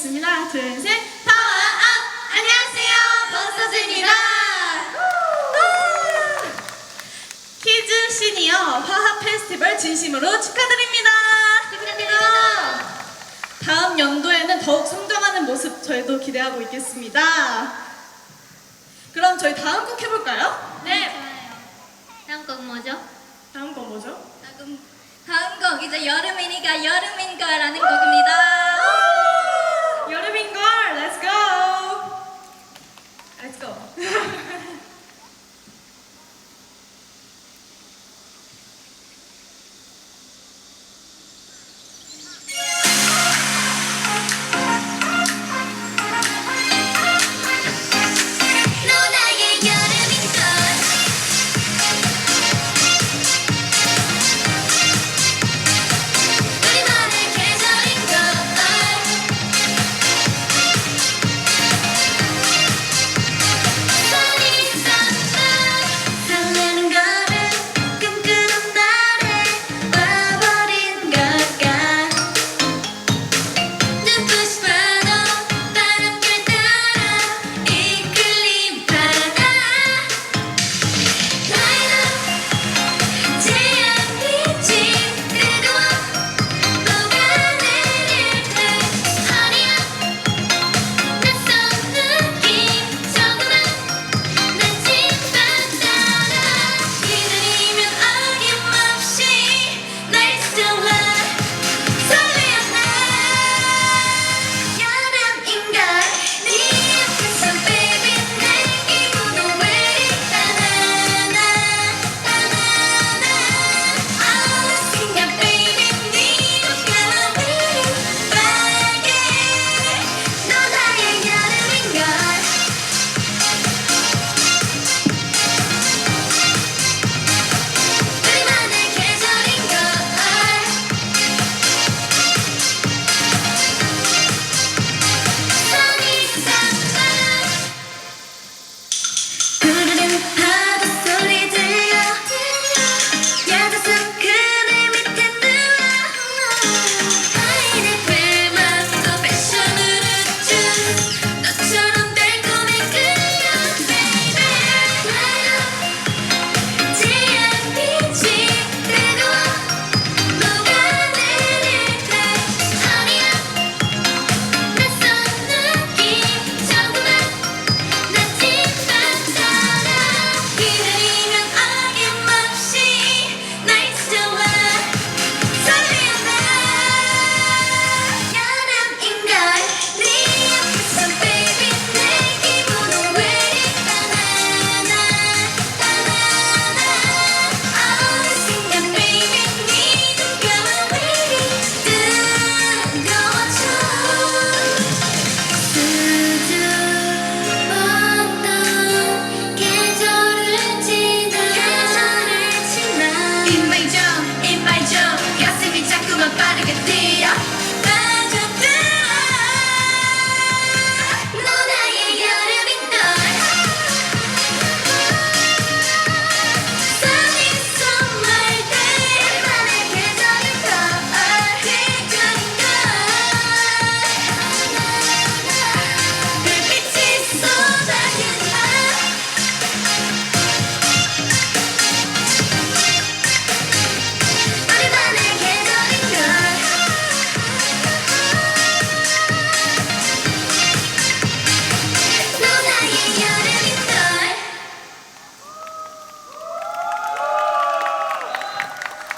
해보겠습니다. 둘, 셋. 파워업! 안녕하세요. 버스터즈입니다. 키즈 시니어 화합 페스티벌 진심으로 축하드립니다. 축하드립니다. 다음 연도에는 더욱 성장하는 모습 저희도 기대하고 있겠습니다. 그럼 저희 다음 곡 해볼까요? 네. 다음 곡 뭐죠? 다음 곡 뭐죠? 다음 곡 이제 여름이니까 여름인 가라는 곡입니다. 맞죠?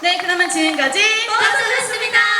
네, 그러면 지금까지 버스였습니다.